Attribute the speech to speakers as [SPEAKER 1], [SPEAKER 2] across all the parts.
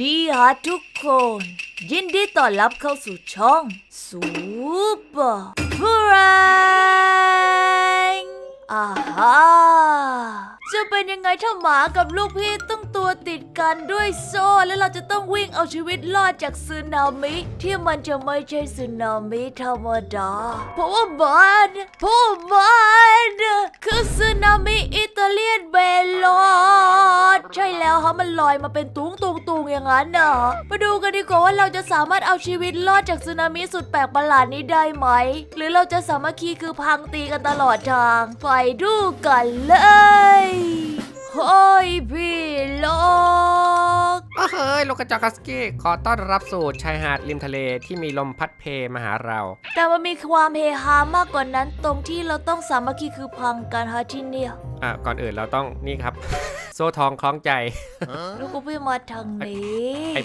[SPEAKER 1] ดีฮะทุกคน ยินดีต้อนรับเข้าสู่ช่องซูเปอร์ฟรงอ่าฮะจะเป็นยังไงถ้าหมากับลูกพี่ต้องตัวติดกันด้วยโซ่ แล้วเราจะต้องวิ่งเอาชีวิตรอดจากสึนามิที่มันจะไม่ใช่สึนามิธรรมดา เพราะว่ามันเพราะว่ามันคือสึนามิอิตาเลียนเบลอดใช่แล้วฮะมันลอยมาเป็นตุงตุงตุง อย่างนั้นน่ะมาดูกันดีกว่าว่าเราจะสามารถเอาชีวิตรอดจากสึนามิสุดแปลกประหลาดนี้ได้ไหม หรือเราจะสามัคคีคือพังตีกันตลอดทาง ไปดูกันเลยเฮ้ยพี่ลก
[SPEAKER 2] อ้าวเฮ้ยโลกกระจอกกัสกี้ขอต้อนรับสู่ชายหาดริมทะเลที่มีลมพัดเพมาหาเรา
[SPEAKER 1] แต่มันมีความเฮฮามากกว่านั้นตรงที่เราต้องสามัคคีคือพังกันฮะที่เนี่ย
[SPEAKER 2] อะก่อนอื่นเราต้องนี่ครับ โซ่ทองคล้องใจ
[SPEAKER 1] แล้วก็พี่มาทางนี้
[SPEAKER 2] ไอ้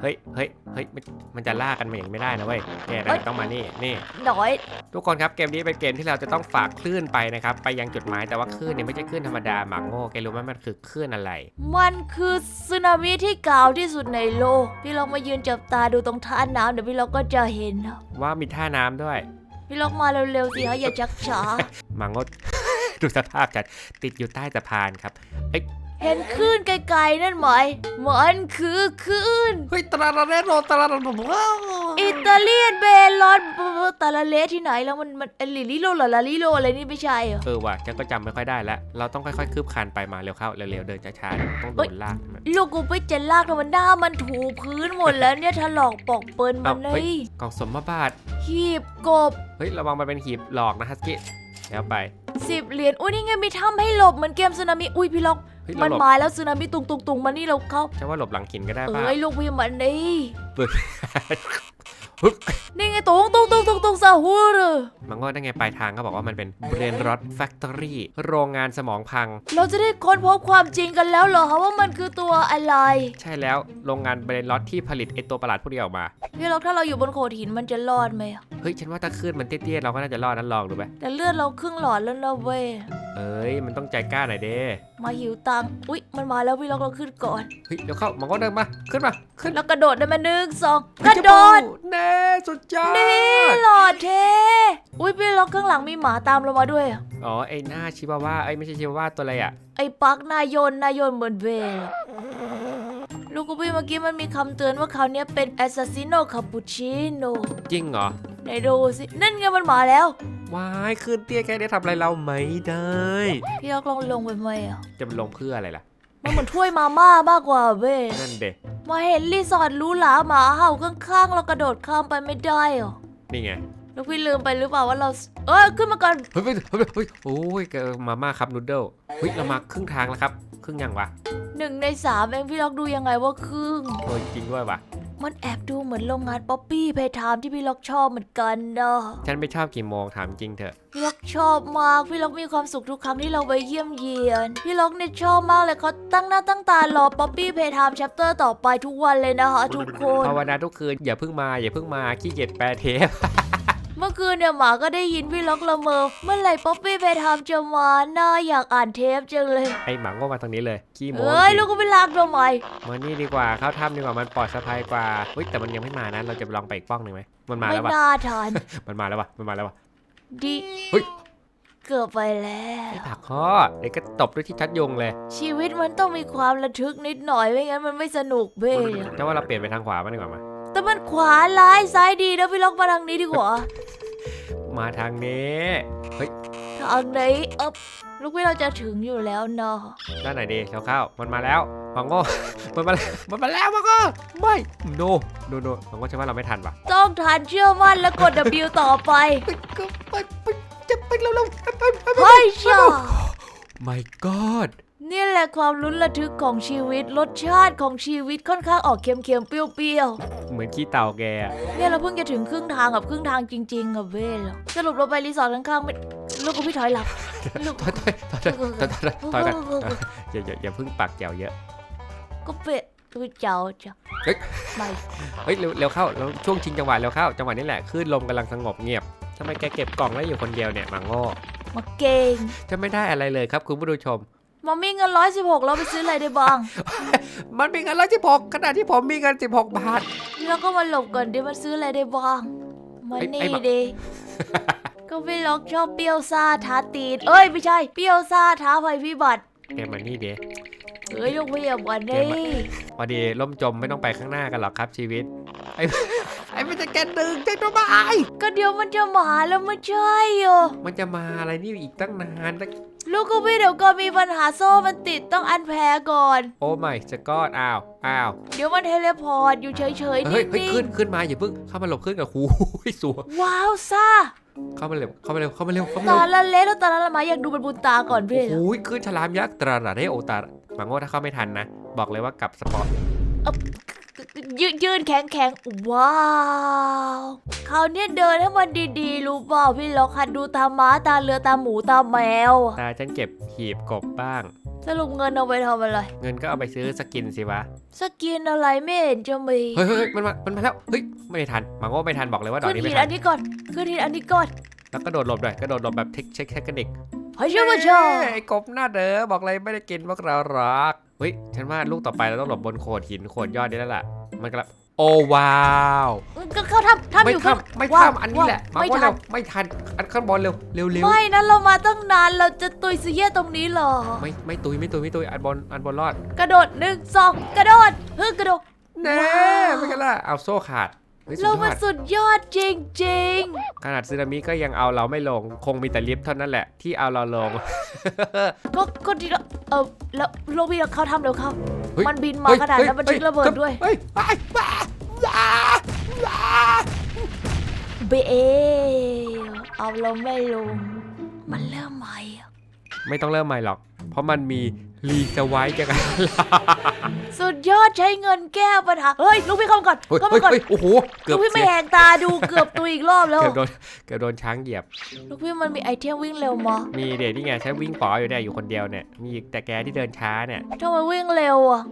[SPEAKER 2] เฮ้ยเฮ้ยเฮ้ยมันมันจะล่ากันมาอย่างนี้ไม่ได้นะเว้ยแกนะต้องมานี่นี่
[SPEAKER 1] หน่อย
[SPEAKER 2] ทุกคนครับเกมนี้เป็นเกมที่เราจะต้องฝากคลื่นไปนะครับ ไปยังจุดหมายแต่ว่าคลื่นเนี่ยไม่ใช่คลื่นธรรมดาหมากโง่แกรู้ไหมมันคือคลื่นอะไร
[SPEAKER 1] มันคือสึนามิที่เก่าวที่สุดในโลก พี่ลองมายืนจับตาดูตรงท่าน้ำเดี๋ยวพี่ลองก็จะเห็นนะ
[SPEAKER 2] ว่ามีท่าน้ำด้วย
[SPEAKER 1] พี่ลองมาเร็วๆสิฮะอย่าชักช้า
[SPEAKER 2] หมากโง่ ดูสภาพจัดติดอยู่ใต้สะพานครับ
[SPEAKER 1] เห็นคลื่นไกลๆนั่นไหมมันคือคลื่น
[SPEAKER 2] เฮ้ยตราลาเรโรตราลาโร
[SPEAKER 1] อิตาเลียนเบลอนตาลาเลที่ไหนแล้วมันมันเอลิลิโลหรอลาลิโลอะไรนี่ไม่ใช่เหรอ
[SPEAKER 2] เออว่ะฉันก็จำไม่ค่อยได้แล้วเราต้องค่อยๆคืบคลานไปมาเร็วเข้าเร็วๆเดินช้าๆต้องโดนลากมัน
[SPEAKER 1] ลูกกูไปเจนลากทำไมันหน้ามันถูพื้นหมดแล้วเนี่ยถลอกปอกเปินมันเล
[SPEAKER 2] เฮ้
[SPEAKER 1] ย
[SPEAKER 2] ยกล่องสมบัติ
[SPEAKER 1] หีบกบ
[SPEAKER 2] เฮ้ยระวังมันเป็นหีบหลอกนะฮัสกี้แล้วไป
[SPEAKER 1] สิบเหรียญ อุ้ยนี่ไงมีถ้ำให้หลบเหมือนเกมสึนามิ อุ้ยพี่ล็อก
[SPEAKER 2] เฮ้ย
[SPEAKER 1] มั
[SPEAKER 2] เรา
[SPEAKER 1] น
[SPEAKER 2] หลบ
[SPEAKER 1] มาแล้วสึนามิตุงตุงตุงมานี่เราเข้า
[SPEAKER 2] ฉันว่าหลบหลังหินก็ได้ป่ะ
[SPEAKER 1] เอ้ยลูกพี่มันนี่
[SPEAKER 2] ปึ๊บ
[SPEAKER 1] นี่ไงตุงตุงตุงตุงตุงซาฮูร
[SPEAKER 2] มันก็ได้ไงปลายทางเขาบอกว่ามันเป็น Brain Rot Factory โรงงานสมองพัง
[SPEAKER 1] เราจะได้ค้นพบความจริงกันแล้วเหรอคะว่ามันคือตัวอะไร
[SPEAKER 2] ใช่แล้วโรงงาน Brain Rot ที่ผลิตไอตัวประหลาดพวกนี้ออกมา
[SPEAKER 1] พี่ล็อกถ้าเราอยู่บนโขดหินมันจะรอดไหมอะ
[SPEAKER 2] เฮ้ยฉันว่าถ้าขึ้นมันเตี้ยๆเราก็น่าจะรอดนั้นลองดูไหม
[SPEAKER 1] แต่เลือดเราครึ่งหลอดแล้วนะเว้ย
[SPEAKER 2] เอ้ยมันต้องใจกล้าหน่อยเด้
[SPEAKER 1] มาหิวตังค์อุ๊ย มันมาแล้วพี่ล็อกเราขึ้นก่อน
[SPEAKER 2] เฮ้ยเดี๋ยวเข้ามันก็เดินมา ขึ้นมา ขึ้น
[SPEAKER 1] แล้วกระโดดได้ไหมาหนึ่งสองกระโดด
[SPEAKER 2] เน่สุดยอด
[SPEAKER 1] นี่หลอดเทอุ้ยพี่ล็อกข้างหลังมีหมาตามเรามาด้วยอะ
[SPEAKER 2] อ๋อไอ้หน้าชิวาว่าไอ้ยไม่ใช่ชิวาว่าตัวอะไรอะ
[SPEAKER 1] ไอ้ปักนายนนายนเหมือนเบลอะลูกกูพี่เมื่อกี้มันมีคำเตือนว่าเขาวเนี้ยเป็นแอสซัสซิโนคาปูชิโน
[SPEAKER 2] จริงเหรอ
[SPEAKER 1] ไห นดูสิ นั่นไงมันมาแล้ว
[SPEAKER 2] ว้ายขึ้นเตี้ยแค่นี้ทำอะไรเราไม่ได้
[SPEAKER 1] พี่ล็อกลองลงไปไหมอะ
[SPEAKER 2] จะไปลงเพื่ออะไรล่ะ
[SPEAKER 1] มันเหมือนถ้วยมาม่ามากกว่าเว้ย
[SPEAKER 2] นั่นเด็
[SPEAKER 1] มาเห็นรีสอร์ทหรูหราหมาเห่าข้างๆเรากระโดดข้ามไปไม่ได้เหรอ
[SPEAKER 2] นี่ไง
[SPEAKER 1] ลูกพี่ลืมไปหรือเปล่าว่าเรา เอ้ยขึ้นมาก่อน
[SPEAKER 2] เฮ้ยเฮ้ยเฮ้ยเฮ้ยโอ้ยเกิดมาม่าครับนูดเดิลเฮ้ยเรามาครึ่งทางแล้วครับ ครึ่งยังวะ
[SPEAKER 1] หนึ่งในสามเองพี่ล็อกดูยังไงว่าครึ่ง
[SPEAKER 2] โอ้ยจริงด้วยวะ
[SPEAKER 1] มันแอบดูเหมือนโรงงานป๊อปปี้เพทามที่พี่ล็อกชอบเหมือนกันนะ
[SPEAKER 2] ฉันไม่ชอบกี่โมงถามจริงเถอะ
[SPEAKER 1] พี่ล็อกชอบมาก พี่ล็อกมีความสุขทุกครั้งที่เราไปเยี่ยมเยียน พี่ล็อกเนี่ยชอบมากเลยเขาตั้งหน้าตั้งตารอป๊อปปี้เพทามแชปเตอร์ต่อไปทุกวันเลยนะคะทุกคน
[SPEAKER 2] ภาวนาทุกคืนอย่าเพิ่งมาอย่าเพิ่งมาขี้เกียจแปลเทป
[SPEAKER 1] เมื่อคืนเนี่ยหมาก็ได้ยินพี่ล็อกละเมอ เมื่อไหร่ป๊อปปี้เพทามจะมาน่าอยากอ่านเทปจังเลย
[SPEAKER 2] ไอหมาโง่มาทางนี้เลยขี้โม
[SPEAKER 1] เอ้ย
[SPEAKER 2] จริง
[SPEAKER 1] ลูกก็ไปลากทำไม
[SPEAKER 2] มานี่ดีกว่าเข้าถ้ำดีกว่ามันปลอดภัยกว่าเฮ้ยแต่มันยังไม่มานะเราจะไปลองไปอีกป้องหนึ่งไหมมันมา
[SPEAKER 1] ไม่
[SPEAKER 2] แล้ววะ
[SPEAKER 1] น่าทัน
[SPEAKER 2] มันมาแล้ววะมันมาแล้ววะ
[SPEAKER 1] ดี
[SPEAKER 2] เฮ้ย
[SPEAKER 1] เกือบไปแล้ว
[SPEAKER 2] ไอผักข้อเด็กก็ตบด้วยที่ชัดยงเลย
[SPEAKER 1] ชีวิตมันต้องมีความระทึกนิดหน่อยไม่งั้นมันไม่สนุกเบ้
[SPEAKER 2] แต่ว่าเราเปลี่ยนไปทางขวามันดีกว่ามา
[SPEAKER 1] แต่มันขวาร้ายซ้ายดีนะพี่ล็อกมาทางนี้ดีกว่า
[SPEAKER 2] มาทางนี้เฮ้ย
[SPEAKER 1] ทางไหนเอ๊บลูกพี่เราจะถึงอยู่แล้วเนาะ
[SPEAKER 2] ด้านไหนดีเร็วเข้ามันมาแล้วหมังโง่มันมาแล้วมันมาแล้วมังโง่ไม่โนโนโนมังโง่ใช่ว่าเราไม่ทันปะ
[SPEAKER 1] ต้องทานเชื่อมั่นและกด W ต่อไป
[SPEAKER 2] ก็ไปไปจะไปเร็วๆไปไปไป
[SPEAKER 1] เฮ้ยชา
[SPEAKER 2] My God
[SPEAKER 1] นี่แหละความลุ้นระทึกของชีวิตรสชาติของชีวิตค่อนข้างออกเค็มๆเปรี้ยว
[SPEAKER 2] เหมือนขี้เต่าแกอะ
[SPEAKER 1] ๆเนี่ยเราเพิ่งจะถึงครึ่งทางกับครึ่งทางจริงๆอะเว้ยแล้วสรุปเราไปรีสอร์ทข้างๆไม่ลูกกับพี่ถอยหลังลูก
[SPEAKER 2] ถอยถอยถอยถอยถอยถอยถอยกันอย่าอย่าอย่าเพิ่งปากแจวเยอะ
[SPEAKER 1] ก็เป็ดตัวเจ้าจ้ะ
[SPEAKER 2] เฮ้ย
[SPEAKER 1] ไม่
[SPEAKER 2] เฮ้ยเร็วเร็วเข้าแล้วช่วงชิงจังหวะเร็วเข้าจังหวะนี้แหละคลื่นลมกำลังสงบเงียบทำไมแกเก็บกล่องแล้วอยู่คนเดียวเนี่ยมังโง่
[SPEAKER 1] มาเก่ง
[SPEAKER 2] จะไม่ได้อะไรเลยครับคุณผู้ชม
[SPEAKER 1] มามีเงินร้อยสิบหกเราไปซื้ออะไรได้บ้าง
[SPEAKER 2] มันมีเงินร้อยสิบหกขณะที่ผมมีเงินสิบหกบาท
[SPEAKER 1] แล้วก็มาหลบก่อนดิมันซื้ออะไรได้บ้างมา
[SPEAKER 2] ไอ้
[SPEAKER 1] นี่
[SPEAKER 2] ไอ้บัก
[SPEAKER 1] ดิก็พี่ล็อกชอบเปรี้ยวซ่าท้าตีนเอ้ยไม่ใช่เปรี้ยวซ่าท้าภัยพิบัติ
[SPEAKER 2] เกมมันนี่เด
[SPEAKER 1] เอ้ยลูกพี่อย่าวัน
[SPEAKER 2] เก
[SPEAKER 1] นี้
[SPEAKER 2] มอะพอดีล่มจมไม่ต้องไปข้างหน้ากันหรอกครับชีวิตไอ้ ไอ้มันจะแกนดึงใจตัวบ้าไอ้
[SPEAKER 1] ก็เดี๋ยวมันจะมาแล้วไม่ใช่เหรอ
[SPEAKER 2] มันจะมาอะไรนี่อีกตั้งนานตั้ง
[SPEAKER 1] ลูกก็พี่เดี๋ยวก็มีปัญหาโซ่มันติดต้องอันแพรก่อน
[SPEAKER 2] โอ้ไม่จะกอดอ้าวอ้าว
[SPEAKER 1] เดี๋ยวมันเทเลพอร์ตอยู่เฉยๆ
[SPEAKER 2] เฮ้ย
[SPEAKER 1] นิ่
[SPEAKER 2] เฮ้ย
[SPEAKER 1] ง
[SPEAKER 2] ขึ้นขึ้นมาอย่าเพิ่งเข้ามาหลบขึ้นกับครูสัว
[SPEAKER 1] ๆว้าวซ่า
[SPEAKER 2] เข้ามาเร็วเข้ามาเร็วเข้ามาเร็วเข้ามา
[SPEAKER 1] ตา
[SPEAKER 2] เร็ว
[SPEAKER 1] ละเละแล้วตาละมาอยากดูเป็นบุญตาก่อนพี่
[SPEAKER 2] โอ้
[SPEAKER 1] เหรอ
[SPEAKER 2] โหขึ้นฉลามยักษ์ตราดาเดโอตาบางโง่ถ้าเข้าไม่ทันนะ บอกเลยว่ากลับสปอร์ต
[SPEAKER 1] ยืนยืนแข็งแข็งๆว้าวคราวเนี้ยเดินให้มันดีๆ รู้เปล่าพี่ล็อกหัดดูตาม้าตาเรือตาหมูตาแมว
[SPEAKER 2] ตาฉันเก็บหีบกบบ้าง
[SPEAKER 1] สรุปเงินเอาไปทำอะไร
[SPEAKER 2] เงินก็เอาไปซื้อสกินสิวะ
[SPEAKER 1] สกินอะไรไม่เห็นจะมี
[SPEAKER 2] เฮ้ยเฮ้ยเฮ้ยมันมามันมาแล้ว เฮ้ย ไม่ทันบางโง่ไม่ทันบอกเลยว่าดอก
[SPEAKER 1] ขึ้น
[SPEAKER 2] นี้
[SPEAKER 1] หิ
[SPEAKER 2] ไม่
[SPEAKER 1] น
[SPEAKER 2] ทั
[SPEAKER 1] อั
[SPEAKER 2] น
[SPEAKER 1] นนี้ก่อนขึ้นหินอันนี้ก่อน
[SPEAKER 2] แล้วก็โดดหลบด้วยกระโดดหลบแบบเทคเช็คเทคนิค
[SPEAKER 1] เฮ้ยช่วยมาชอ
[SPEAKER 2] ไอ้กบหน้าเด้อบอกเลยไม่ได้กินพวกเราหรอก เฮ้ย ฉันว่าลูกต่อไปเราต้องหลบบนโขดหินโขดยอดนี้แล้วล่ะ มันกำลังโอ้ว้าว
[SPEAKER 1] ก็เข้าทำทำ
[SPEAKER 2] ไม่
[SPEAKER 1] อยู่ข้าง
[SPEAKER 2] ทำไม่
[SPEAKER 1] ว้าว
[SPEAKER 2] ทำอันนี้แหละ
[SPEAKER 1] ว้าว
[SPEAKER 2] มา
[SPEAKER 1] ไม่
[SPEAKER 2] ว่า
[SPEAKER 1] ทั
[SPEAKER 2] เร็
[SPEAKER 1] น
[SPEAKER 2] วไม่ทันอันข้างบนเร็วเร็วเร็ว
[SPEAKER 1] ไม่นั้นเรามาตั้งนานเราจะตุยซีเย่ตรงนี้เหรอ
[SPEAKER 2] ไม่ไม่ตุยไม่ตุยไม่ตุยอันบนอันบนรอด
[SPEAKER 1] กระโดดหนึ่งสองกระโดดเฮ้ยกระโดด
[SPEAKER 2] แน่
[SPEAKER 1] ว้าว
[SPEAKER 2] ไม่กันล่ะเอาโซ่ขาดเฮ้ยสุด
[SPEAKER 1] เรา
[SPEAKER 2] ย
[SPEAKER 1] มา
[SPEAKER 2] อด
[SPEAKER 1] สุดยอดจริง
[SPEAKER 2] ขนาดซึนามิก็ยังเอาเราไม่ลง คงมีแต่ลิฟต์เท่านั้นแหละที่เอาเราลง
[SPEAKER 1] ๆ ก็ก็ดีแล้วเออแล้วโลบีเขาทำเร็วเข้า
[SPEAKER 2] เฮ้ย
[SPEAKER 1] มันบินมาขนาดนั้นมันทิ้งระเบิดด้วย
[SPEAKER 2] เฮ้ยไปไปไปไป
[SPEAKER 1] เบเอเอาเราไม่ลง มันเริ่มใหม่อะ
[SPEAKER 2] ไม่ต้องเริ่มใหม่หรอก เพราะมันมี รีสไวท์จากกัน
[SPEAKER 1] สุดยอดใช้เงินแก้ปัญหา เฮ้ย ลูกพี่เข้ามาก่อน
[SPEAKER 2] เฮ้ย
[SPEAKER 1] เข้า
[SPEAKER 2] เฮ้
[SPEAKER 1] มายก่อน
[SPEAKER 2] เฮ้ยโอ้โห เกื
[SPEAKER 1] ลู
[SPEAKER 2] อบ
[SPEAKER 1] กพี่ไม่
[SPEAKER 2] เสีย
[SPEAKER 1] แหงตาดูเกือบตุยอีกรอบแล้ว
[SPEAKER 2] เกือบโดน เกือบโดนช้างเหยียบ
[SPEAKER 1] ลูกพี่มันมีไอเทมวิ่งเร็วมา
[SPEAKER 2] มีเด็กที่ไงฉันวิ่งป๋ออยู่เนี่ยอยู่คนเดียวเนี่ย มีแต่แกที่เดินช้าเนี่ย
[SPEAKER 1] ทำไมวิ่งเร็วอะ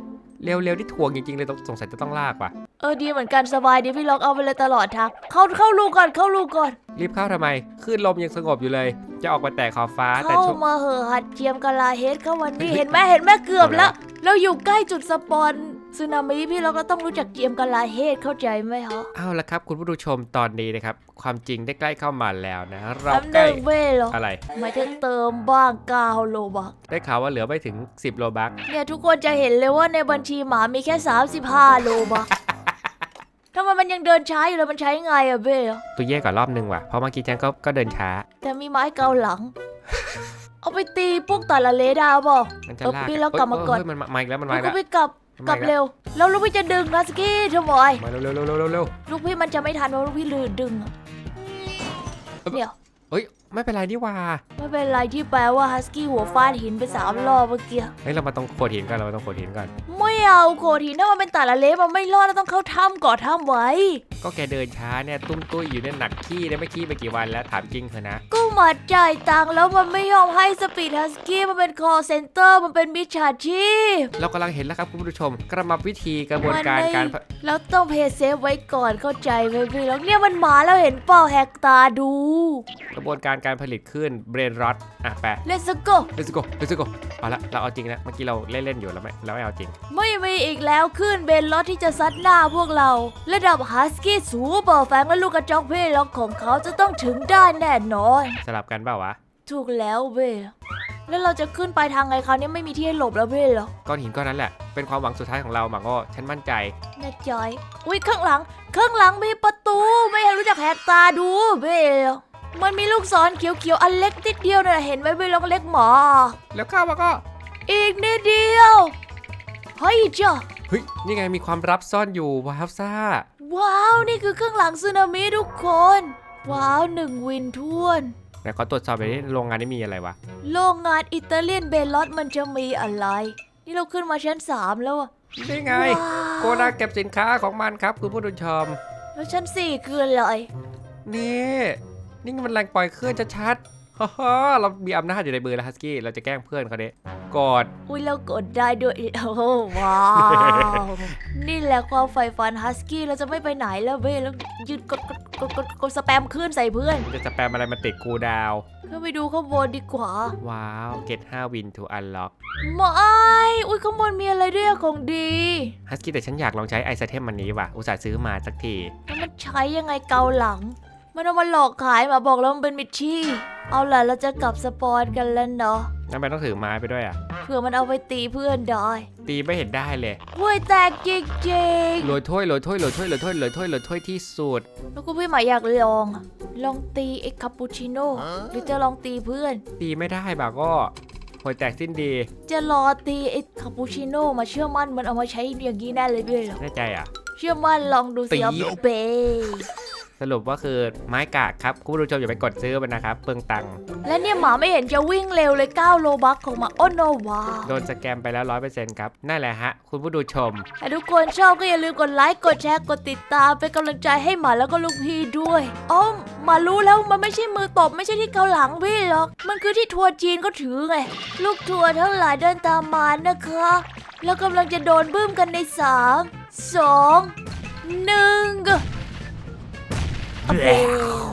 [SPEAKER 2] เร็วๆที่ทวงจริงๆเลยต้องสงสัยจะต้องลากว่ะ
[SPEAKER 1] เออดีเหมือนกันสบายดีพี่ล็อกเอาไปเลยตลอดทางเข้าเข้าลูกก่อนเข้าลูกก่อน
[SPEAKER 2] รีบเข้าทำไมคลื่นลมยังสงบอยู่เลย จะออกมาแตะขอบฟ้าแต่
[SPEAKER 1] เข้า
[SPEAKER 2] ช่วง
[SPEAKER 1] มาเหอะหัดเจียมกะลาเฮดเข้าวันนี้
[SPEAKER 2] เฮ้ย
[SPEAKER 1] เห็นไหมเห็นไหมเกือบ
[SPEAKER 2] เอาแล้
[SPEAKER 1] แล้ว
[SPEAKER 2] ว
[SPEAKER 1] เราอยู่ใกล้จุดสปอนสึนามิพี่เราก็ต้องรู้จักเจียมกะลาเฮดเข้าใจไหมฮะ
[SPEAKER 2] เอาละครับ คุณผู้ชมตอนนี้นะครับ ความจริงได้ใกล้เข้ามาแล้วนะเรา
[SPEAKER 1] แป๊บห
[SPEAKER 2] ใกล้
[SPEAKER 1] นึ่งเว้ยเหรอ
[SPEAKER 2] อะไร
[SPEAKER 1] หมายถึงเติมบ้างกาวโลบัก
[SPEAKER 2] ได้ข่าวว่าเหลือไม่ถึง 10 โลบัก
[SPEAKER 1] เนี่ยทุกคนจะเห็นเลยว่าในบัญชีหมามีแค่ 35 โลบัก ทำไมมันยังเดินช้าอยู่เลยมันใช้ไงอะเบ้อะ
[SPEAKER 2] ตัวแย่ก่อนรอบนึงว่ะเพราะเมื่อกี้ฉันก็ก็เดินช้า
[SPEAKER 1] แต่มีไม้เกาหลัง เอาไปตีพวกแต่ละเลดาวเปล่า
[SPEAKER 2] มันจะ
[SPEAKER 1] เออ
[SPEAKER 2] ลาก
[SPEAKER 1] พี่เรากลับมาก่อน
[SPEAKER 2] เฮ้ยมันมาอีกแล้วมัน
[SPEAKER 1] ลู
[SPEAKER 2] มากอีก
[SPEAKER 1] ก็
[SPEAKER 2] แล้ว
[SPEAKER 1] ไปกลับ
[SPEAKER 2] มัน
[SPEAKER 1] กลั
[SPEAKER 2] มา
[SPEAKER 1] บ
[SPEAKER 2] อีกแล้ว
[SPEAKER 1] เร็ว แล้วลูกพี่จะดึงนะสกี้ทำไม
[SPEAKER 2] มาเร็วเร็วเร็วเร็วเร็วเร็ว
[SPEAKER 1] ลูกพี่มันจะไม่ทันเพราะลูกพี่ลืมดึงอะเดี๋ยว
[SPEAKER 2] เฮ้ยไม่เป็นไรนี่หว่า
[SPEAKER 1] ไม่เป็นไรที่แปลว่าฮัสกี้หัวฟาดหินไปสามรอบเมื่อกี้
[SPEAKER 2] เฮ้ยเรามาต้องโขดหินก่อนเรามาต้องโขดหินก่อน
[SPEAKER 1] ไม่ เอาโขดหินถ้ามันเป็นแต่ละเลมันไม่รอดแล้วต้องเข้าถ้ำก่อนถ้ำไว้
[SPEAKER 2] ก็แกเดินช้าเนี่ยตุ้มตุ้ยอยู่เนี่ยหนักขี้เนี่ยไม่ขี้ไปกี่วันแล้วถามจริงเถอะนะ
[SPEAKER 1] ก็มาจ่ายตังค์แล้วมันไม่ยอมให้สปีดฮัสกี้มันเป็นคอเซ็นเตอร์มันเป็นมิจฉาชีพ
[SPEAKER 2] เรากำลังเห็นแล้วครับคุณผู้ชมกระมับวิธีกระบวนการการ
[SPEAKER 1] แล้วต้องเพย์เซฟไว้ก่อนเข้าใจไหมพี่แล้วเนี่ยมันมาแล้วเห็นเปล่าแหกตาดู
[SPEAKER 2] กระบวนการการผลิตขึ้นเบรนร็อตอะแปล
[SPEAKER 1] Let's go
[SPEAKER 2] let's go let's go เอาละเราเอาจริงนะเมื่อกี้เราเล่นๆอยู่เราไม่เราไม่เอาจริง
[SPEAKER 1] ไม่มีอีกแล้วขึ้นเบนรถที่จะซัดหน้าพวกเรา ระดับฮัสกี้สูเปอร์แฟงและลูกกระจอกเพ่ล็อกของเขาจะต้องถึงได้แน่นอน
[SPEAKER 2] สลับกันเปล่าวะ
[SPEAKER 1] ถูกแล้วเว้ยแล้วเราจะขึ้นไปทางไงคราวนี้ไม่มีที่ให้หลบแล้วเว้ยเหรอ
[SPEAKER 2] ก้อนหินก้อนนั้นแหละ เป็นความหวังสุดท้ายของเราหมังก็ฉันมั่นใจ
[SPEAKER 1] แน่ใจอุ้ยข้างหลัง ข้างหลังมีประตู ไม่รู้จักแหกตาดูเว้ยมันมีลูกศรเขียวๆอันเล็กนิดเดียวน่ะเห็นไหมเว้ยล็อกเล็กหมอ
[SPEAKER 2] แล้วเข้ามาก็
[SPEAKER 1] อีกนิดเดียว เฮ้ยจ้ะ
[SPEAKER 2] เฮ้ยนี่ไงมีความลับซ่อนอยู่ว้าวซ่า
[SPEAKER 1] ว้าว นี่คือเครื่องหลังสึนามิทุกคน ว้าวหนึ่งวินท้วน
[SPEAKER 2] ไหนขอตรวจสอบไปที่โรงงานนี้มีอะไรวะ
[SPEAKER 1] โรงงานอิตาเลียนเบลลอตมันจะมีอะไร นี่เราขึ้นมาชั้นสามแล้วอะ
[SPEAKER 2] นี่ไง
[SPEAKER 1] ว้าว
[SPEAKER 2] โกดังเก็บสินค้าของมันครับคุณผู้ชม
[SPEAKER 1] แล้วชั้นสี่คืออะไร
[SPEAKER 2] นี่ นี่มันแรงปล่อยคลื่นชัดๆ ฮ่าฮ่าเรามีอำนาจอยู่ในมือแล้วฮัสกี้ เราจะแกล้งเพื่อนเขาเด้กอด
[SPEAKER 1] อุ้ยเรากดได้ด้วยโอ้โหว้าว นี่แหละความใฝ่ฝันฮัสกี้เราจะไม่ไปไหนแล้วเว้ยแล้วยืนกดกดกดกดกดสแปมขึ้นใส่เพื่อน
[SPEAKER 2] มันจะสแปมอะไรมาติดกูดาว
[SPEAKER 1] นขึ้นไปดูข้างบนดีกว่า
[SPEAKER 2] ว้าว get 5 win to unlock
[SPEAKER 1] ไม่อุ้ยข้างบนมีอะไรด้วยอะของดี
[SPEAKER 2] ฮัสกี้แต่ฉันอยากลองใช้ไอซเทมมันนี้ว่ะ อุตส่าห์ซื้อมาสักที
[SPEAKER 1] แล้วมันใช้ยังไงเกาหลัง มันเอามาหลอกขายมาบอกแล้วมันเป็นมิชชี่ เอาล่ะเราจะกลับสปอนกันแล้วเนาะ
[SPEAKER 2] งั้นไปต้องถือไม้ไปด้วยอะ
[SPEAKER 1] เผื่อมันเอาไปตีเพื่อนได้
[SPEAKER 2] ตีไม่เห็นได้เลย
[SPEAKER 1] ห้วยแตกจริง
[SPEAKER 2] โรยถ้วยโรยถ้วยโรยถ้วยโรยถ้วยโรยถ้วยโรยถ้วยที่สุด
[SPEAKER 1] ๆแล้วกูพี่หมาอยากลองอะลองตีไอ้คาปูชิโน่หรือจะลองตีเพื่อน
[SPEAKER 2] ตีไม่ได้บ่าก็หัวแตกสิ้นดี
[SPEAKER 1] จะรอตีไอ้คาปูชิโน่มาเชื่อมั่นมันเอามาใช้อย่างนี้แน่เลยด้วยเหรอ
[SPEAKER 2] แน่ใจอะ
[SPEAKER 1] เชื่อมั่นลองดูสิ
[SPEAKER 2] ตี
[SPEAKER 1] เอาเบ
[SPEAKER 2] สรุปว่าคือไม้กากครับคุณผู้ชมอย่าไปกดซื้อมันนะครับเปลืองตังค์
[SPEAKER 1] และเนี่ยหมาไม่เห็นจะวิ่งเร็วเลย9โลบัคของหมาโอ้โนวา
[SPEAKER 2] โดนสแกมไปแล้วร้อยเปอร์เซ็นต์ครับนั่นแหละฮะคุณผู้ดูชม
[SPEAKER 1] ถ้าทุกคนชอบก็อย่าลืมกดไลค์กดแชร์กดติดตามเป็นกำลังใจให้หมาแล้วก็ลูกพี่ด้วยอ๋อหมารู้แล้วมันไม่ใช่มือตบไม่ใช่ที่เกาหลังพี่หรอก มันคือที่ทัวร์จีนก็ถือไง ลูกทัวร์ทั้งหลายเดินตามมานะคะ แล้วกำลังจะโดนบึ้มกันใน3 2 1โอเค